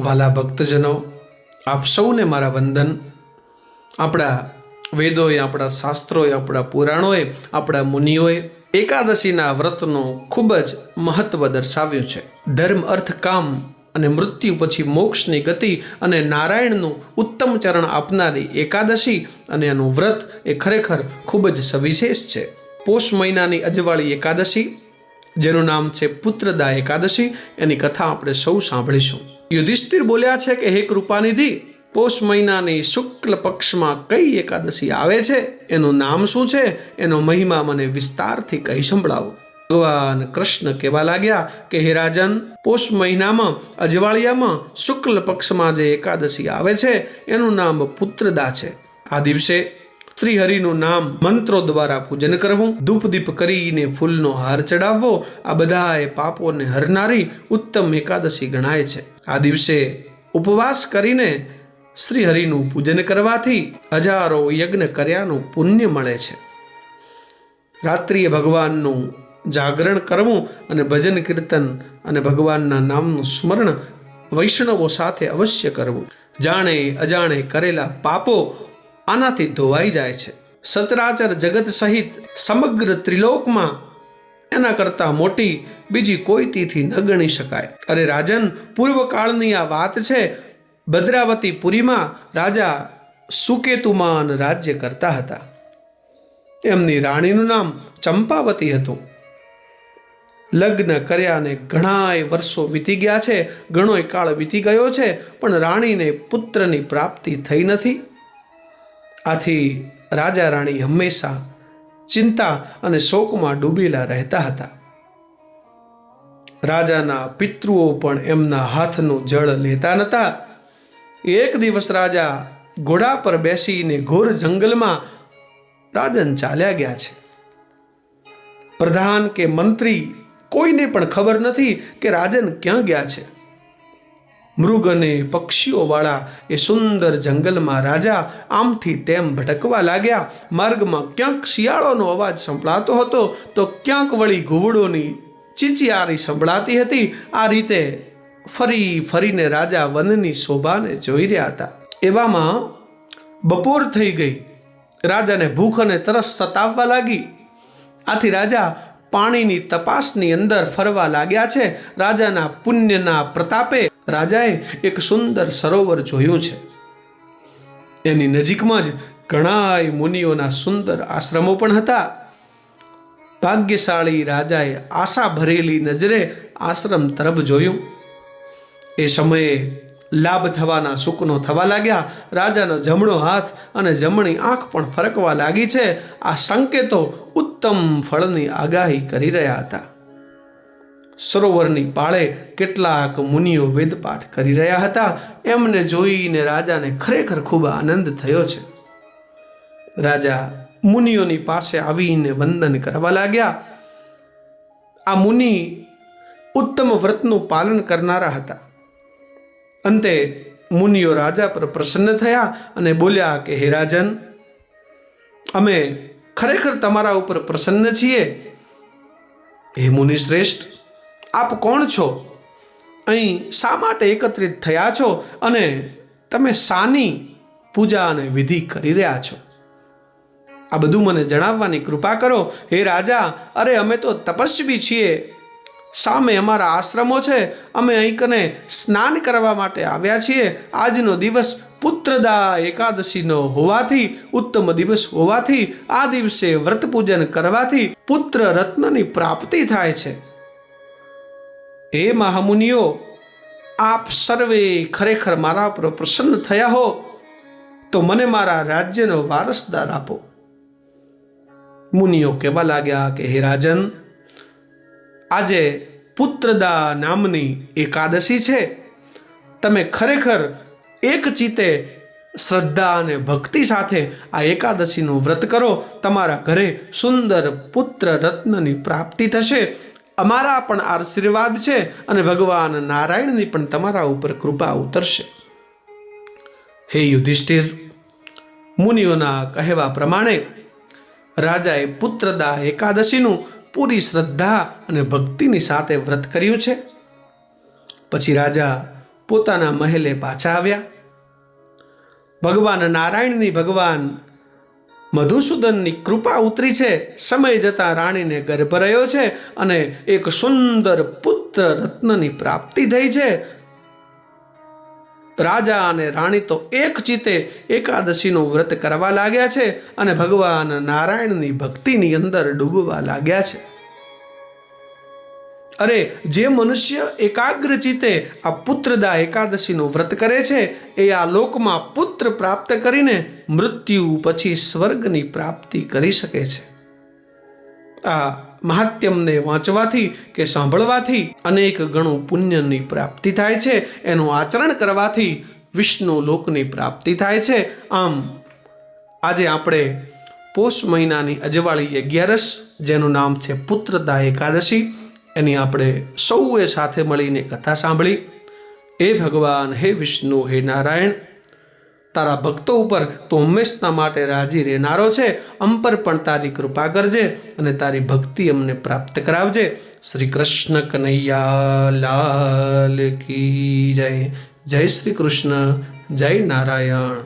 વાલા ભક્તજનો, આપ સૌને મારા વંદન. આપણા વેદોએ, આપણા શાસ્ત્રોએ, આપણા પુરાણોએ, આપણા મુનિઓએ એકાદશીના વ્રતનું ખૂબ જ મહત્વ દર્શાવ્યું છે. ધર્મ, અર્થ, કામ અને મૃત્યુ પછી મોક્ષની ગતિ અને નારાયણનું ઉત્તમ ચરણ આપનારી એકાદશી અને એનું વ્રત એ ખરેખર ખૂબ જ સવિશેષ છે. પોષ મહિનાની અજવાળી એકાદશી જેનું નામ છે પુત્રદા એકાદશી. એની કથા આપણે સૌ સાંભળીશું. યુધિષ્ઠિર બોલ્યા છે કે, હે કૃપાનિધિ, પોષ મહિનાની શુક્લ પક્ષમાં કઈ એકાદશી આવે છે? એનું નામ શું છે? એનો મહિમા મને વિસ્તારથી કહી સંભળાવો. ભગવાન કૃષ્ણ કહેવા લાગ્યા કે, હે રાજન, પોષ મહિનામાં, અજવાળિયામાં શુક્લ પક્ષમાં જે એકાદશી આવે છે, એનું નામ પુત્રદા છે. આ દિવસે શ્રી હરિનું નામ મંત્રો દ્વારા પૂજન કરવું, ધૂપદીપ કરીને ફૂલનો હાર ચડાવવો, આ બધાએ પાપોને હરનારી ઉત્તમ એકાદશી ગણાય છે. આ દિવસે ઉપવાસ કરીને શ્રી હરિનું પૂજન કરવાથી હજારો યજ્ઞ કર્યાનું પુણ્ય મળે છે. રાત્રિએ ભગવાનનું જાગરણ કરવું અને ભજન કીર્તન અને ભગવાનના નામનું સ્મરણ વૈષ્ણવો સાથે અવશ્ય કરવું. જાણે અજાણે કરેલા પાપો આનાથી ધોવાઈ જાય છે. સચરાચર જગત સહિત સમગ્ર ત્રિલોકમાં એના કરતાં મોટી બીજી કોઈ તિથિ ન ગણી શકાય. અરે રાજન, પૂર્વકાળની આ વાત છે ભદ્રાવતી પુરીમાં રાજા સુકેતુમાન રાજ્ય કરતા હતા. એમની રાણીનું નામ ચંપાવતી હતું. લગ્ન કર્યાને ઘણાય વર્ષો વીતી ગયા છે, ઘણોય કાળ વીતી ગયો છે, પણ રાણીને પુત્રની પ્રાપ્તિ થઈ નથી. આથી રાજા રાણી હંમેશા ચિંતા અને શોકમાં ડૂબેલા રહેતા હતા. રાજાના પિતૃઓ પણ એમના હાથનું જળ લેતા નહોતા એક દિવસ રાજા ઘોડા પર બેસીને ઘોર જંગલમાં રાજન ચાલ્યા ગયા છે. પ્રધાન કે મંત્રી કોઈને પણ ખબર નથી કે રાજન ક્યાં ગયા છે. મૃગ અને પક્ષીઓવાળા એ સુંદર જંગલમાં રાજા આમથી તેમ ભટકવા લાગ્યા. માર્ગમાં ક્યાંક શિયાળોનો અવાજ સંભળાતો હતો તો ક્યાંક વળી ઘુવડોની ચીચિયારી સંભળાતી હતી. આ રીતે ફરી ફરીને રાજા વનની શોભાને જોઈ રહ્યા હતા. એવામાં બપોર થઈ ગઈ. રાજાને ભૂખ અને તરસ સતાવવા લાગી. આથી રાજા પાણીની તપાસની અંદર ફરવા લાગ્યા છે. રાજાના પુણ્યના પ્રતાપે રાજાએ એક સુંદર સરોવર જોયું છે. એની નજીકમાં જ ઘણાય મુનિઓના સુંદર આશ્રમો પણ હતા. ભાગ્યશાળી રાજાએ આશા ભરેલી નજરે આશ્રમ તરફ જોયું. એ સમયે લાભ થવાના સુકનો થવા લાગ્યા. રાજાનો જમણો હાથ અને જમણી આંખ પણ ફરકવા લાગી છે. આ સંકેતો ઉત્તમ ફળની આગાહી કરી રહ્યા હતા. સરોવરની પાળે કેટલાક મુનિઓ વેદપાઠ કરી રહ્યા હતા. એમને જોઈને રાજાને ખરેખર ખૂબ આનંદ થયો છે. રાજા મુનિઓની પાસે આવીને વંદન કરવા લાગ્યા. આ મુનિ ઉત્તમ વ્રતનું પાલન કરનારા હતા. અંતે મુનિઓ રાજા પર પ્રસન્ન થયા અને બોલ્યા કે, હે રાજન, અમે ખરેખર તમારા ઉપર પ્રસન્ન છીએ. હે મુનિ શ્રેષ્ઠ આપ કોણ છો? અહીં શા માટે એકત્રિત થયા છો અને તમે શાની પૂજા અને વિધિ કરી રહ્યા છો? આ બધું મને જણાવવાની કૃપા કરો. હે રાજા, અરે અમે તો તપસ્વી છીએ. સામે અમારા આશ્રમો છે. અમે અહીં કને સ્નાન કરવા માટે આવ્યા છીએ. આજનો દિવસ પુત્રદા એકાદશીનો હોવાથી, ઉત્તમ દિવસ હોવાથી, આ દિવસે વ્રત પૂજન કરવાથી પુત્ર રત્નની પ્રાપ્તિ થાય છે. હે મહામુનિઓ, આપ સર્વે ખરેખર મારા પર પ્રસન્ન થયા હો, તો મને મારા રાજ્યનો વારસદાર આપો. મુનિઓ કહેવા લાગ્યા કે, હે રાજન, આજે પુત્રદા નામની એકાદશી છે. તમે ખરેખર એક ચિત્તે શ્રદ્ધા અને ભક્તિ સાથે આ એકાદશીનું વ્રત કરો. તમારા ઘરે સુંદર પુત્ર રત્નની પ્રાપ્તિ થશે. અમારા પણ આશીર્વાદ છે અને ભગવાન નારાયણની પણ તમારા ઉપર કૃપા ઉતરશે. હે યુધિષ્ઠિર, મુનિઓના કહેવા પ્રમાણે રાજાએ પુત્રદા એકાદશીનું પૂરી શ્રદ્ધા અને ભક્તિની સાથે વ્રત કર્યું છે. પછી રાજા પોતાના મહેલે પાછા આવ્યા. ભગવાન નારાયણની ભગવાન મધુસૂદનની કૃપા ઉતરી છે. સમય જતાં રાણીને ગર્ભ રહ્યો છે અને એક સુંદર પુત્ર રત્નની પ્રાપ્તિ થઈ છે. રાજા અને રાણી તો એક ચિતે એકાદશીનું વ્રત કરવા લાગ્યા છે અને ભગવાન નારાયણની ભક્તિની અંદર ડૂબવા લાગ્યા છે. અરે, જે મનુષ્ય એકાગ્ર ચિત્તે આ પુત્રદા એકાદશીનું વ્રત કરે છે, એ આ લોકમાં પુત્ર પ્રાપ્ત કરીને મૃત્યુ પછી સ્વર્ગની પ્રાપ્તિ કરી શકે છે. આ મહાત્યમને વાંચવાથી કે સાંભળવાથી અનેક ગણું પુણ્યની પ્રાપ્તિ થાય છે, એનું આચરણ કરવાથી વિષ્ણુ લોકની પ્રાપ્તિ થાય છે. આમ, આજે આપણે પોષ મહિનાની અજવાળી અગિયારસ, જેનું નામ છે પુત્રદા એકાદશી એની આપણે સૌએ સાથે મળીને કથા સાંભળી. હે ભગવાન, હે વિષ્ણુ, હે નારાયણ, તારા ભક્તો ઉપર તો હંમેશના માટે રાજી રહેનારો છે. અમ પર પણ તારી કૃપા કરજે અને તારી ભક્તિ અમને પ્રાપ્ત કરાવજે. શ્રી કૃષ્ણ કનૈયા લાલ કી જય. જય શ્રી કૃષ્ણ, જય નારાયણ.